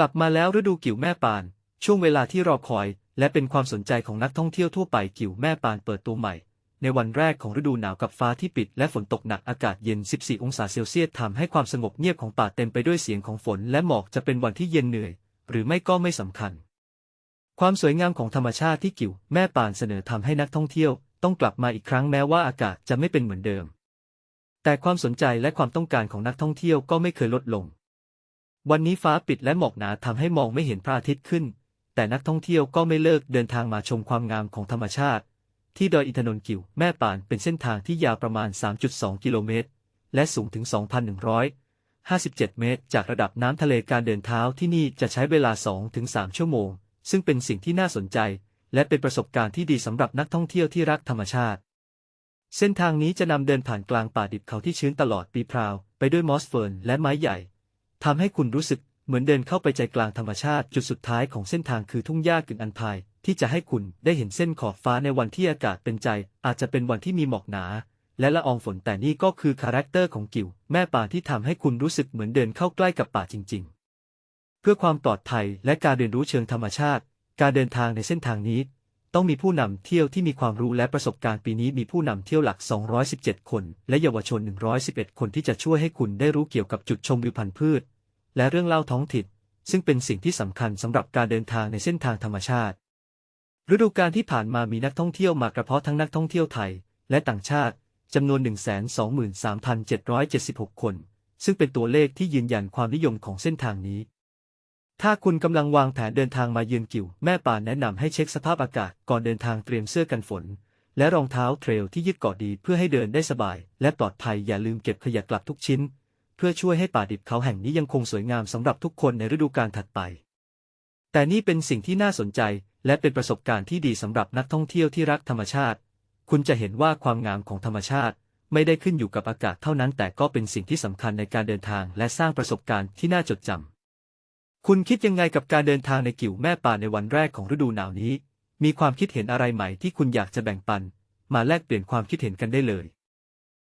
กลับมาแล้วฤดูกิ่วแม่ปาน ช่วงเวลาที่รอคอย และเป็นความสนใจของนักท่องเที่ยวทั่วไปกิ่วแม่ปานเปิดตัวใหม่ ในวันแรกของฤดูหนาวกับฟ้าที่ปิด และฝนตกหนักอากาศเย็น 14 องศาเซลเซียสทำให้ความสงบเงียบของป่าเต็มไปด้วยเสียงของฝน และหมอกจะเป็นวันที่เย็นเหนื่อย หรือไม่ก็ไม่สำคัญ ความสวยงามของธรรมชาติที่กิ่วแม่ปานเสนอทำให้นักท่องเที่ยว ต้องกลับมาอีกครั้งแม้ว่าอากาศจะไม่เป็นเหมือนเดิม แต่ความสนใจและความต้องการของนักท่องเที่ยวก็ไม่เคยลดลง วันนี้ฟ้าปิดและหมอกหนาทำให้มองไม่เห็นพระอาทิตย์ขึ้น แต่นักท่องเที่ยวก็ไม่เลิกเดินทางมาชมความงามของธรรมชาติ ที่ดอยอินทนนท์กิวแม่ป่านเป็นเส้นทางที่ยาวประมาณ 3.2 กิโลเมตร และสูงถึง 2,157 เมตร จากระดับน้ำทะเลการเดินเท้าที่นี่จะใช้เวลา 2-3 ชั่วโมง ซึ่งเป็นสิ่งที่น่าสนใจ และเป็นประสบการณ์ที่ดีสำหรับนักท่องเที่ยวที่รักธรรมชาติ เส้นทางนี้จะนำเดินผ่านกลางป่าดิบเขาที่ชื้นตลอดปีพราว ไปด้วยมอสเฟิร์นและไม้ใหญ่ ทำให้คุณรู้สึกเหมือนเดินเข้าไปใจกลางธรรมชาติ จุดสุดท้ายของเส้นทางคือทุ่งหญ้ากึ่งอันพาย ที่จะให้คุณได้เห็นเส้นขอบฟ้าในวันที่อากาศเป็นใจ อาจจะเป็นวันที่มีหมอกหนา และละอองฝนแต่นี่ก็คือคาแรคเตอร์ของกิว แม่ป่าที่ทำให้คุณรู้สึกเหมือนเดินเข้าใกล้กับป่าจริง ๆ เพื่อความปลอดภัยและการเรียนรู้เชิงธรรมชาติ การเดินทางในเส้นทางนี้ ต้องมีผู้นำเที่ยวที่มีความรู้และประสบการณ์ปีนี้มีผู้นำเที่ยวหลัก 217 คน และเยาวชน 111 คนที่จะช่วยให้คุณได้รู้เกี่ยวกับจุดชมวิวพันธุ์พืช และเรื่องเล่าท้องถิ่นซึ่งเป็นสิ่งที่สำคัญสำหรับการเดินทางในเส้นทางธรรมชาติ ฤดูกาลที่ผ่านมามีนักท่องเที่ยวมากระเพาะทั้งนักท่องเที่ยวไทย และต่างชาติจำนวน 123,776 คน ซึ่งเป็นตัวเลขที่ยืนยันความนิยมของเส้นทางนี้ ถ้าคุณกำลังวางแผนเดินทางมาเยือนกิว แม่ป่าแนะนำให้เช็คสภาพอากาศก่อนเดินทางเตรียมเสื้อกันฝน และรองเท้าเทรลที่ยึดเกาะดีเพื่อให้เดินได้สบาย และปลอดภัยอย่าลืมเก็บขยะกลับทุกชิ้น เพื่อช่วยให้ป่าดิบเขาแห่งนี้ยังคงสวยงามสำหรับทุกคนในฤดูกาลถัดไป แต่นี่เป็นสิ่งที่น่าสนใจ และเป็นประสบการณ์ที่ดีสำหรับนักท่องเที่ยวที่รักธรรมชาติ คุณจะเห็นว่าความงามของธรรมชาติ ไม่ได้ขึ้นอยู่กับอากาศเท่านั้น แต่ก็เป็นสิ่งที่สำคัญในการเดินทาง และสร้างประสบการณ์ที่น่าจดจำ คุณคิดยังไงกับการเดินทางในกิ่วแม่ป่าในวันแรกของฤดูหนาวนี้ มีความคิดเห็นอะไรใหม่ที่คุณอยากจะแบ่งปัน มาแลกเปลี่ยนความคิดเห็นกันได้เลย